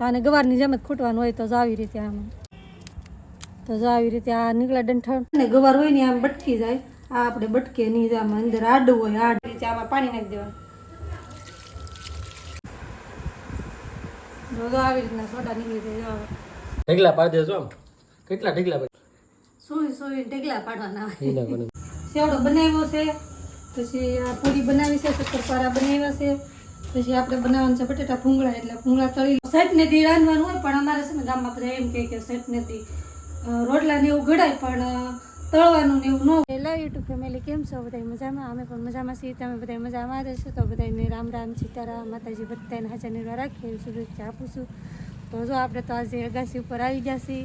તો આને ગવારની જેમ જ ખૂટવાનું હોય તો જ આવી રીતે આમ. તો જો આવી રીતે આ નીકળે ડંઠળ ને ગવાર હોય ને આમ બટકી જાય. આ આપણે બટકે નહીં આમાં અંદર આડું હોય આડ. રીતે આમાં પાણી નાખી દેવાનું. જો આવી રીતના સોડા નીકળી જાય ઢગલા પાડે જો આમ કેટલા ઢગલા સુઈ સુઈ ઢગલા પાડવાના સેવડો બનાવ્યો છે પછી આ પૂરી બનાવી છે શક્કરપારા બનાવ્યા છે. પછી આપણે બનાવવાનું છે બટેટા ભૂંગળા, એટલે ભૂંગળા તળી સેટ નથી રાંધવાનું હોય, પણ અમારે છે ને ગામમાં બધા એમ કહે કે સેટ નથી રોટલાને એવું ઘડાય પણ તળવાનું એવું ન હેલો યુટ્યુબ ફેમિલી કેમ છો? બધા મજામાં? અમે પણ મજામાં છીએ. તમે બધા મજામાં છો તો બધાને રામ રામ, સીતારામ, માતાજી બધાને હાજર નિર્વા રાખીએ. શુભેચ્છા આપું છું. તો જો આપણે તો આજે અગાસી ઉપર આવી ગયા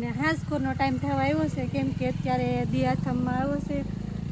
ને હાંસકોરનો ટાઈમ થવા આવ્યો છે. કેમ કે અત્યારે દિયાથમમાં આવ્યો છે.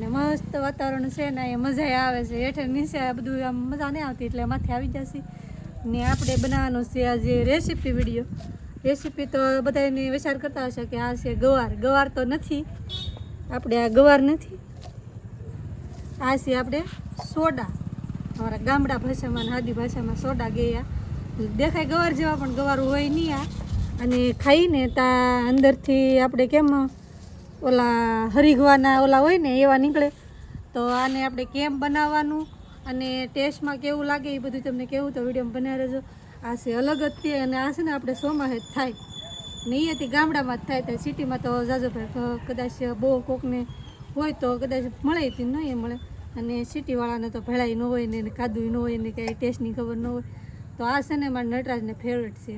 ને મસ્ત વાતાવરણ છે ને એ મજા આવે છે. હેઠળ નીચે બધું આમ મજા નહીં આવતી એટલે માથે આવી જશે. ને આપણે બનાવવાનો છે આજે રેસીપી વીડિયો રેસીપી તો બધાને વિચાર કરતા હશે કે આ છે ગવાર. ગવાર તો નથી. આપણે આ ગવાર નથી. આ છે આપણે સોડા. અમારા ગામડા ભાષામાં આદિ ભાષામાં સોડા ગયા. દેખાય ગવાર જેવા પણ ગવાર હોય નહીં આ. અને ખાઈને તા અંદરથી આપણે કેમ ઓલા હરીગવાના ઓલા હોય ને એવા નીકળે. તો આને આપણે કેમ બનાવવાનું અને ટેસ્ટમાં કેવું લાગે એ બધું તમને કેવું તો વિડીયોમાં બનાવી રહેજો. આ છે અલગ જ તે અને આ છે ને આપણે સોમાહે જ થાય. ને અહીંયાથી ગામડામાં જ થાય તો સિટીમાં તો જાજો ભાઈ કદાચ બહુ કોકને હોય તો કદાચ મળે તે નહીં મળે. અને સિટીવાળાને તો ભેળાઈ ન હોય ને કાદુય ન હોય ને કાંઈ ટેસ્ટની ખબર ન હોય. તો આ છે ને મારા નટરાજને ફેવરેટ છે.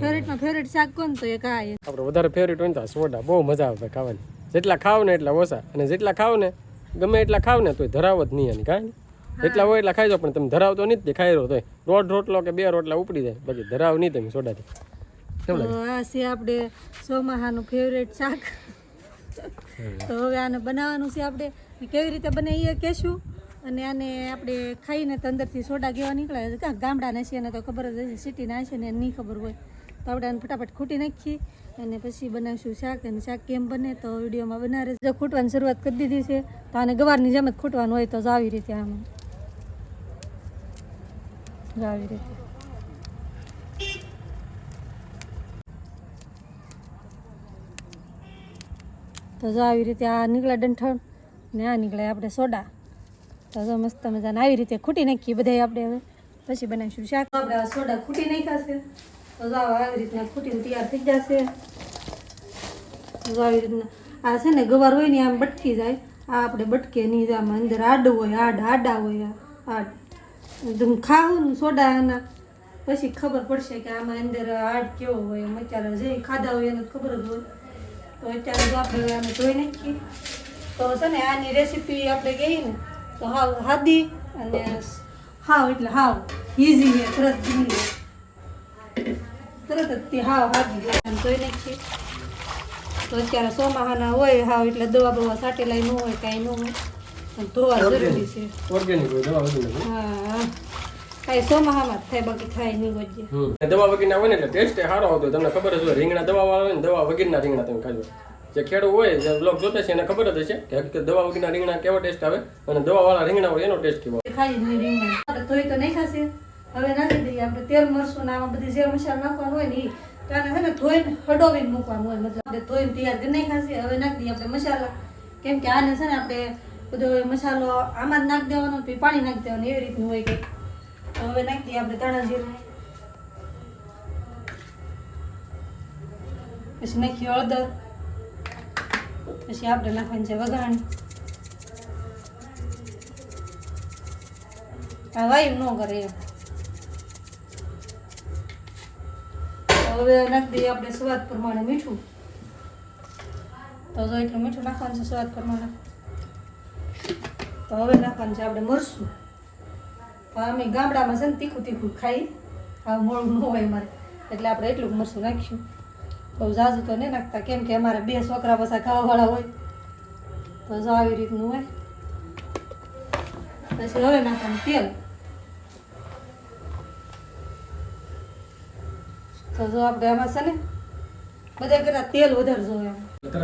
ફેવરેટમાં ફેવરેટ શાક કોણ તો એક આ આપણે વધારે ફેવરેટ હોય ને તો સોડા બહુ મજા આવે ખાવાની. જેટલા ખાવ ને એટલા ઓછા. અને જેટલા ખાવ ને ગમે એટલા ખાવ ને તોય ધરાવો જ નહીં એની કાંઈ એટલા હોય એટલા ખાઈ જાઓ પણ તમે ધરાવ તો નહીં જ તે ખાઈ રહ્યો તો દોઢ રોટલો કે બે રોટલા ઉપડી જાય બાકી ધરાવ નહીં તમે સોડાથી. આ છે આપણે સોમાહાનું ફેવરેટ શાક. તો હવે આને બનાવવાનું છે આપણે કેવી રીતે બને એ કહેશું. અને આને આપણે ખાઈને તો અંદરથી સોડા કેવા નીકળે. કાં ગામડાના છે એને તો ખબર જ હશે સિટીના છે ને નહીં ખબર હોય. આને ફટાફટ ખૂટી નાખીએ અને પછી બનાવીશું શાક. અને શાક કેમ બને તો વિડીયોમાં બનાવે જો ખૂટવાની શરૂઆત કરી દીધી છે, તો આને ગવારની જેમ જ ખૂટવાનું હોય તો આવી રીતે આમ. આવી રીતે. તો જો આવી રીતે આ નીકળે ડંઠણ ને આ નીકળે આપણે સોડા. તો જો મસ્ત મજાને આવી રીતે ખૂટી નાખીએ બધા આપણે હવે. પછી બનાવીશું શાક. આપણે સોડા ખૂટી નાખ્યા છે. તો જો આવી રીતના ખૂટીને તૈયાર થઈ જશે. જો આવી રીતના આ છે ને ગવાર હોય ને આમ બટકી જાય. આ આપણે બટકે નહીં જ આમાં અંદર આડું હોય, આડ, આડા હોય, આડ. એકદમ ખાવું ને સોડા એના પછી ખબર પડશે કે આમાં અંદર આડ કેવો હોય, એમ અત્યારે જે ખાધા હોય એને ખબર જ હોય. તો અત્યારે જો આપણે આને ધોઈ નાખીએ. તો છે ને આની રેસીપી આપણે કહીએ ને, તો હાવ હાદી અને હાવ એટલે હાવ ઇઝી છે, તરત જાય. તરત જ તે હાવ હાદી આને ધોઈ નાખીએ તો અત્યારે સોમાહાના હોય હાવ એટલે દવા બવા સાટેલાય ન હોય કાંઈ ન હોય. પણ ધોવા જરૂરી છે. ઓર્ગેનિક હોય દવા વગર હા કાંઈ સોમાહામાં જ થાય બાકી થાય નહીં વજ્જે દવા વગરના હોય ને એટલે ટેસ્ટ સારો આવતો. તમને ખબર જ હોય રીંગણા દવા વાળા હોય ને દવા વગરના રીંગણા તમે ખાજો. જે ખેડૂત હોય જે લોક જોતા છે એને ખબર જ હશે કે હકીકત દવા વગરના રીંગણા કેવો ટેસ્ટ આવે અને દવા વાળા રીંગણા હોય એનો ટેસ્ટ કેવો ખાઈ રીંગણા. તો નહીં ખાશે? હવે નાખી દઈએ. આપણે તેલ મરસું ને આમાં બધી જે મસાલા નાખવાનું હોય ને એ તો આને છે ને ધોઈને હડોવીને મૂકવાનું હોય. મતલબ આપણે ધોઈને તૈયાર કરી નહીં ખાશે હવે નાખી દઈએ આપણે મસાલા. કેમ કે આને છે ને આપણે બધો મસાલો આમાં જ નાખી દેવાનો પછી પાણી નાખી દેવાનું. એવી રીતનું હોય કે તો હવે નાખી દઈએ આપણે ધાણા જીરું. પછી નાખીએ હળદર. પછી આપણે નાખવાની છે વઘાણ. આ વાયુ ન કરે એમ. હવે નાખી દઈએ આપણે સ્વાદ પ્રમાણે મીઠું. તો જો એટલું મીઠું નાખવાનું છે, સ્વાદ પ્રમાણે. તો હવે નાખવાનું છે આપણે મરસું. તો અમે ગામડામાં છે ને તીખું તીખું ખાઈ, આ મોળું ન હોય અમારે. એટલે આપણે એટલું મરસું નાખ્યું બહુ ઝાઝુ તો નહીં નાખતા, કેમ કે અમારે બે છોકરા પાછા ખાવાવાળા હોય. તો જો આવી રીતનું હોય. પછી હવે નાખવાનું તેલ. તો જો આપણે આમાં છે ને બધા કરતા તેલ વધારે જોવે એમ.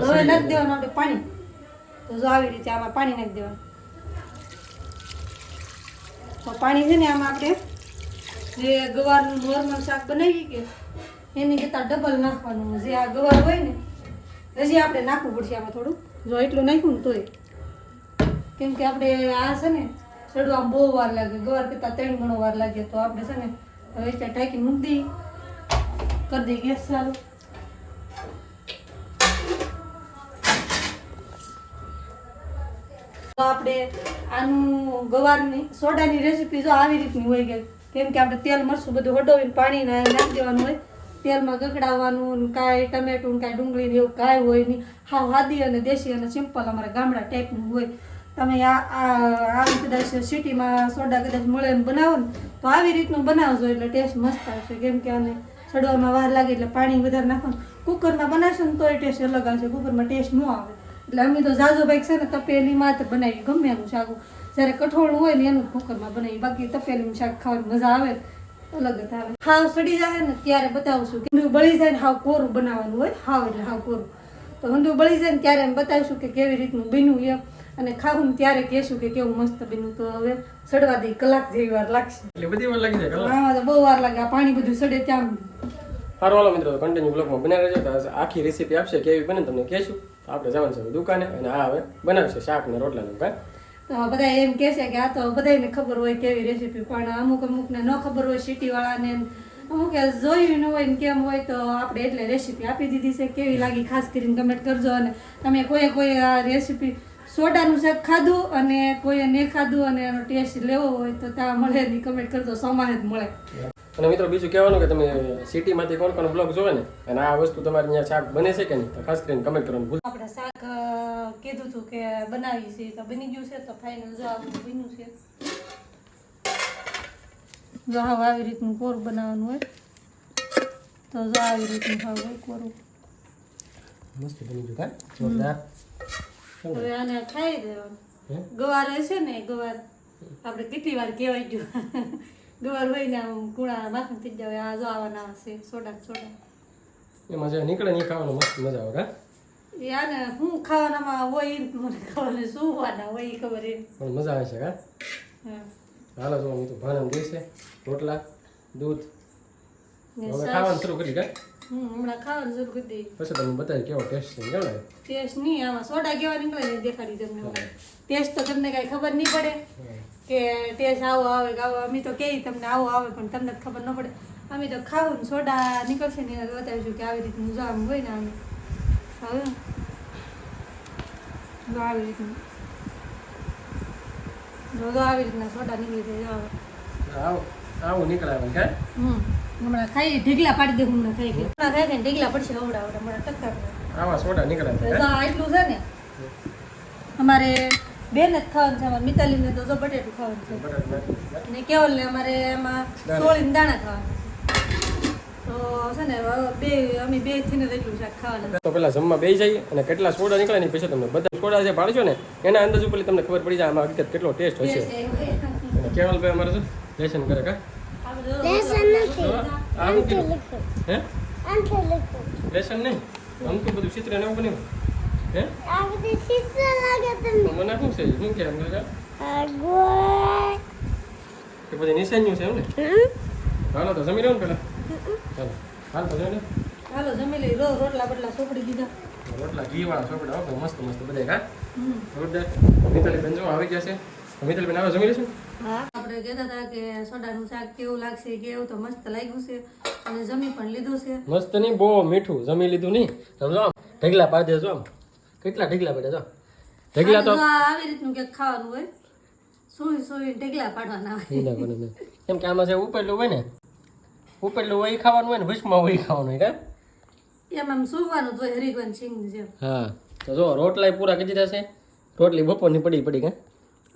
હવે નાખી દેવાનું આપણે પાણી. તો જો આવી રીતે આમાં પાણી નાખી દેવાનું. તો પાણી છે ને આમાં આપણે જે ગવારનું નોર્મલ શાક બનાવી કે એની કરતાં ડબલ નાખવાનું. જે આ ગવાર હોય ને હજી આપણે નાખવું પડશે આમાં થોડું. જો એટલું નાખ્યું ને તોય. કેમ કે આપણે આ છે ને ચડવા બહુ વાર લાગે. ગવાર કરતાં ત્રણ ગણો વાર લાગે. તો આપણે છે ને હવે ત્યાં ટાંકી મૂકી દઈએ. કરી દઈએ ગેસ આપણે આનું ગવારની, સોડાની રેસીપી જો આવી રીતની હોય કે, કેમ કે આપણે તેલ મરશું બધું હડોવીને પાણી નાખી દેવાનું હોય, તેલમાં ગગડાવવાનું કાંઈ ટમેટું કાંઈ ડુંગળી એવું કાંઈ હોય નહીં. હાવ હાદી અને દેશી અને સિમ્પલ અમારા ગામડા ટાઈપનું હોય. તમે આ આવી કદાચ સિટીમાં સોડા કદાચ મળે બનાવો ને, તો આવી રીતનું બનાવજો એટલે ટેસ્ટ મસ્ત આવશે. કેમ કે આને સડવામાં વાર લાગે એટલે પાણી વધારે નાખો કુકરમાં બનાવશો ને તોય ટેસ્ટ અલગ આવશે. કુકરમાં ટેસ્ટ ન આવે. એટલે અમે તો ઝાઝો ભાઈ છે ને તપેલીમાં જ બનાવી ગમે એનું શાક જ્યારે કઠોળું હોય ને એનું કુકરમાં બનાવી બાકી તપેલીનું શાક ખાવાની મજા આવે. અલગ જ આવે. હાવ સડી જાય ને ત્યારે બતાવશું કે બળી જાય ને હાવ કોરું બનાવવાનું હોય. હાવ એટલે હાવ કોરું. તો ઊંધું બળી જાય ને ત્યારે એમ બતાવીશું કે કેવી રીતનું બન્યું એમ અને ખાવું ને ત્યારે કહેશું કે કેવું મસ્ત બન્યું. તો હવે સડવા દઈ કલાક જેવી વાર લાગશે. એટલે બધી વાર લાગી જાય હા તો બહુ વાર લાગે. આ પાણી બધું સડે ત્યાં સારું હાલો મિત્રો કન્ટિન્યુ બ્લોગમાં બનાવી રહેજો તો આખી રેસીપી આપશે, કેવી બને તમને કહેશું. તો આપણે જવાનું છે દુકાને, અને આ હવે બનાવશે શાક ને રોટલાનું કાંઈ બધા એમ કહે છે કે આ તો બધાને ખબર હોય કેવી રેસીપી પણ અમુક અમુકને ન ખબર હોય સિટી વાળાને અમુક જોયું ન હોય ને કેમ હોય, તો આપણે એટલે રેસીપી આપી દીધી છે. કેવી લાગી ખાસ કરીને કમેન્ટ કરજો. અને તમે કોઈ કોઈ આ રેસીપી સોડાનું શાક ખાધું અને કોઈએ નહીં ખાધું અને એનો ટેસ્ટ લેવો હોય, તો ત્યાં મળે નહીં કમેન્ટ કરજો. સમાન જ મળે. અને મિત્રો બીજું કહેવાનું કે તમે સિટીમાંથી કોણ કોણ બ્લોગ જોવે ને અને આ વસ્તુ તમારે ત્યાં શાક બને છે કે નહીં? તો ખાસ કરીને કમેન્ટ કરવાનું ભૂલ આપણે શાક કીધું હતું કે બનાવી છે તો બની ગયું છે તો ફાઇનલ જો આવું બન્યું છે. જો હાવ આવી રીતનું કોરું બનાવવાનું હોય તો જો આવી રીતનું હાવ હોય કોરું. મસ્ત બની ગયું કા? જોરદાર. હવે આને ખાઈ દેવાનું? ગવાર હશે ને ગવાર. આપણે કેટલી વાર કહેવાય ગયું. ગવાર હોય ને આમ કુણા માખણ થઈ જાય આ જો આવવાના છે સોડા સોડા. એમાં જે નીકળે નહીં ખાવાનું મસ્ત મજા આવે એ હું ખાવાનામાં હોય મને ખાવાનું શું હોવાના હોય ખબર એ પણ મજા આવે છે હા? હાલો જો તો ભાનમ દેશે રોટલા દૂધ. હવે ખાવાનું શરૂ કરી કાંઈ હમણાં ખાવાનું શરૂ કરી દઈ પછી તમને બતાવી કેવો ટેસ્ટ છે કેવો ટેસ્ટ નહીં આમાં સોડા કેવા નીકળે દેખાડી તમને ટેસ્ટ તો તમને કાંઈ ખબર નહીં પડે. કે ટેસ્ટ આવો આવે કે આવો અમે તો કહે તમને આવો આવે પણ તમને ખબર ન પડે. અમે તો ખાવું ને સોડા નીકળશે ને એને બતાવીશું કે આવી રીતનું જવાનું હોય ને અમે હવે? જો આવી રીતનું. જો જો આવી રીતના સોડા નીકળી જાય આવું. હમ. હમણાં ખાઈ ઢીગલા પાડી દે હમણાં ખાઈ ગઈ હમણાં ખાઈ ગઈ ને ઢીગલા પડશે અવડા અવડા હમણાં ટક્કા આવા સોડા નીકળે તો છે જો આ એટલું છે ને અમારે બેન જ ખાવાનું છે અમારે મિતાલીને તો જો બટેટું ખાવાનું છે. ને કેવલને અમારે એમાં દાણા. સોળીને દાણા ખાવાના છે. તો છે ને બે અમે બે થઈને એટલું શાક ખાવાના તો પેલા જમવા બે જઈએ અને કેટલા સોડા નીકળે ને પછી તમને બધા સોડા જે પાડશો ને એના અંદાજ ઉપર તમને ખબર પડી જાય આમાં હકીકત કેટલો ટેસ્ટ હશે. અને કેવલભાઈ અમારે શું લેસન કરે કા? હે? લેસન નહીં. આમ તો બધું ચિત્ર ને એવું બન્યું. હે? મને શું છે? શું કે બધી નિશાન્યું છે એમ ને? હાલો તો જમી રહ્યો ને પેલા. ચાલો હાલ. તો જમી હાલો જમી લઈ રો રોટલા બટલા સોપડી દીધા. રોટલા ઘી વાળા ચોપડા હો મસ્ત મસ્ત બધા કા હમ. મિતાલી બેન જો આવી ગયા છે. મિતાલી બેન આવે જમી લેશું? હા આપણે કહેતા હતા કે સોડાનું શાક કેવું લાગશે કેવું તો મસ્ત લાગ્યું છે. અને જમી પણ લીધું છે. મસ્ત નહીં બહુ મીઠું. જમી લીધું નહીં. સમજો આમ ઢગલા પાડી દેજો આમ કેટલા ઢગલા પડ્યા તો? ઢગલા તો આવી રીતનું કે ખાવાનું હોય? સુઈ સુઈ ઢગલા પાડવાના હોય. કેમ કે આમાં જે ઉપેલું હોય ને ઉપેલું હોય ખાવાનું હોય ને ભીસમાં હોય ખાવાનું હોય કા? એમ આમ સુવાનું તો હોય સિંહ સિંગ જેમ. હા. તો જો રોટલા પૂરા કરી દીધા છે. રોટલી બપોરની પડી પડી કે?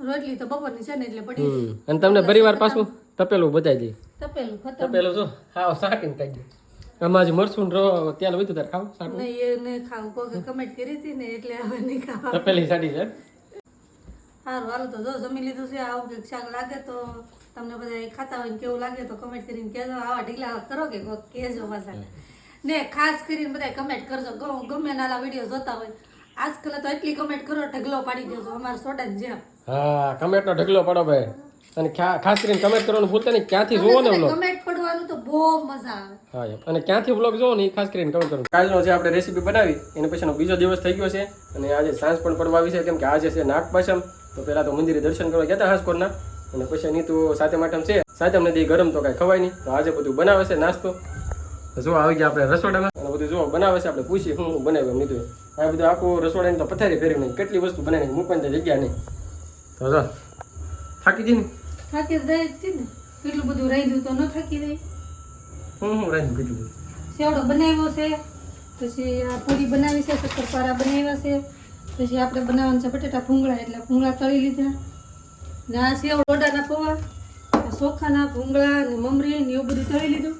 રોટલી તો બપોરની છે ને એટલે પડી અને તમને પરિવાર પાછું તપેલું બતાવી દઈએ તપેલું તપેલું જો હા સાકીને કાઢી દે. આમાં જે મરસું રો ત્યાં વધુ તાર ખાવ સાકું નહીં એને ખાવ. કોકે કમેન્ટ કરી હતી ને એટલે હવે નહીં ખાવા તપેલી સાડી છે. સારું હાલ તો જો જમી લીધું છે આવું કંઈક શાક લાગે તો તમને બધા ખાતા હોય કેવું લાગે તો કમેન્ટ કરીને કહેજો. આવા ઢીલા કરો કે કહેજો પાછા. ને ખાસ કરીને બધા કમેન્ટ કરજો. ગમે નાના વીડિયો જોતા હોય આજકાલ તો એટલી કમેન્ટ કરો ઢગલો પાડી દેજો. અમારા સોડા જેમ. હા કમેટનો ઢગલો પાડો ભાઈ. અને ખાસ કરીને કમેન્ટ કરવાનું ભૂલતા નહીં ક્યાંથી જોવો ને કમેન્ટ બહુ મજા આવે. હા અને ક્યાંથી વ્લોગ જોવો ને એ ખાસ કરીને કમેન્ટ કરો. કાલનો જે આપણે રેસીપી બનાવી એને પછીનો બીજો દિવસ થઈ ગયો છે અને આજે સાંજ પણ પડવા આવી છે કેમ કે આજે છે નાગપાશમ. તો પહેલા તો મંદિરે દર્શન કરવા ગયા હતા હાંસકોરના અને પછી નીતુ સાતમ માટમ છે. સાતમ નદી ગરમ તો કાંઈ ખવાય નહીં. તો આજે બધું બનાવે છે નાસ્તો. જો આવી ગયા આપણે રસોડામાં. અને બધું જો બનાવે છે આપણે. પૂછીએ હું બનાવ્યું એમ નીતુ આ બધું આખું રસોડાની તો પથારી ફેરી નહીં કેટલી વસ્તુ બનાવી મૂકવાની જગ્યા નહીં. તો થાકી જઈને થાકી જ ને. એટલું બધું રહી દઉં તો ન થાકી રહી. હું હું રાંધ્યું કેટલું બધું સેવડો બનાવ્યો છે, પછી આ પૂરી બનાવી છે, શક્કરપારા બનાવ્યા છે, પછી આપણે બનાવવાનું છે બટેટા ભૂંગળા, એટલે ભૂંગળા તળી લીધા. ને આ સેવ ડોડાના પૌવા ચોખાના ભૂંગળા, ને મમરી, ને એવું બધું તળી લીધું.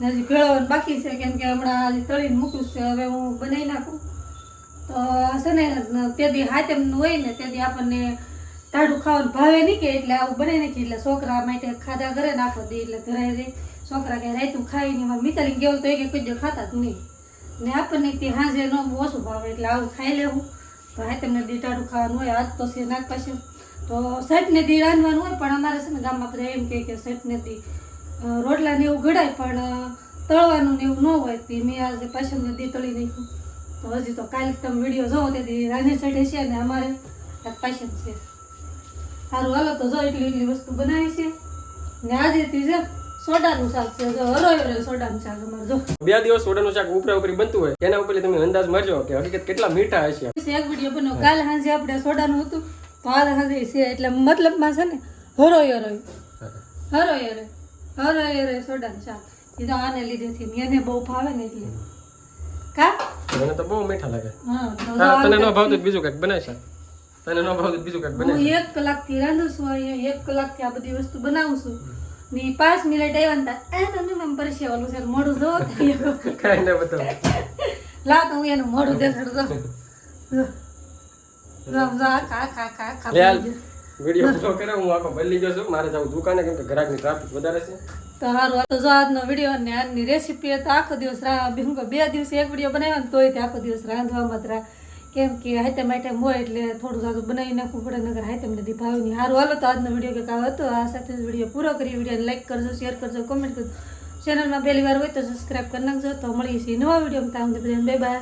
ને હજી ભેળવવાનું બાકી છે, કેમ કે હમણાં હજી તળીને મૂકું છે, હવે હું બનાવી નાખું. તો છે ને, તે દી હાથેમનું હોય ને, તે દી આપણને ટાઢું ખાવાનું ભાવે નહીં કે, એટલે આવું બનાવી નાખી એટલે છોકરા માટે ખાધા ઘરે નાખો દે, એટલે ઘરે દે છોકરા કે રાયતું ખાઈ નહીં મારે મિતાલી ગયો તો એ કે કોઈ ખાતા જ નહીં. ને આપણને તે હાજે ન ઓછું ભાવે એટલે આવું ખાઈ લેવું. હા, તમને દીટાડું ખાવાનું હોય, આજ તો છે નાખ પાસે તો સેટને દી રાંધવાનું હોય, પણ અમારે છે ને ગામમાં બધા એમ કહે કે સેટને દી રોટલા ને એવું ઘડાય, પણ તળવાનું ને એવું ન હોય, તે મેં આજે પાછળને દી તળી નાખ્યું. તો હજી તો કાલે તમે વીડિયો જોવો, તેથી રાંધી ચડે છે ને અમારે પાછળ છે. સારું, હાલો તો જો એટલી એટલી વસ્તુ બનાવી છે. ને આજે તી સોડાનું શાક છે. હરોય હરો સોડાનું શાક અમારે. જો. બે દિવસ સોડાનું શાક ઉપરા ઉપરી બનતું હોય એના ઉપર તમે અંદાજ મારજો કે હકીકત કેટલા મીઠા હશે. એક વીડિયો બનાવો કાલે સાંજે આપણે સોડાનું હતું તો આજે છે એટલે મતલબમાં છે ને હરોય હરોય હરોય હરોય હરોય હરોય સોડાનું શાક. એ તો આને લીધેથી એને બહુ ભાવે ને એટલે. કા? મને તો બહુ મીઠા લાગે. હા તો જો હા, આ તને ન ભાવતું બીજું કંઈક બનાવી શાક તને ન ભાવતું બીજું કંઈક હું એક કલાકથી રાંધું છું અહીંયા એક કલાકથી આ બધી વસ્તુ બનાવું છું. પાંચ મિનિટ આવ્યા ને તા, એ તમને મેમ પરસે ઓલું છે જોવો તો કાંઈ ના બતાવો લાવ તો હું એનું મોઢું દેખાડું જો જો. જો, જો, ખા ખા ખા ખા લે વીડિયો પૂરો કરે હું આખો બદલી ગયો છું મારે જવું દુકાને કેમ કે ગ્રાહકની ટ્રાફિક વધારે છે. તો સારું તો જો આજનો વીડિયો ને આજની રેસીપી તો આખો દિવસ રા હું કહું, બે દિવસે એક વીડિયો બનાવ્યો ને તોય તે આખો દિવસ રાંધવામાં જ રા કેમ કે હાઈતમ આઈટમ હોય એટલે થોડું સારું બનાવી નાખવું પડે નગર મને નથી ભાવ નહીં સારું હાલો તો આજનો વીડિયો કંઈક આવો હતો. આ સાથે વીડિયો પૂરો કરી વિડીયોને લાઈક કરજો શેર કરજો કોમેન્ટ કરજો. ચેનલમાં પહેલી વાર હોય તો સબસ્ક્રાઈબ કરી નાખજો. તો મળીએ છીએ નવા વિડીયોમાં. ત્યાં બધાને બાય બાય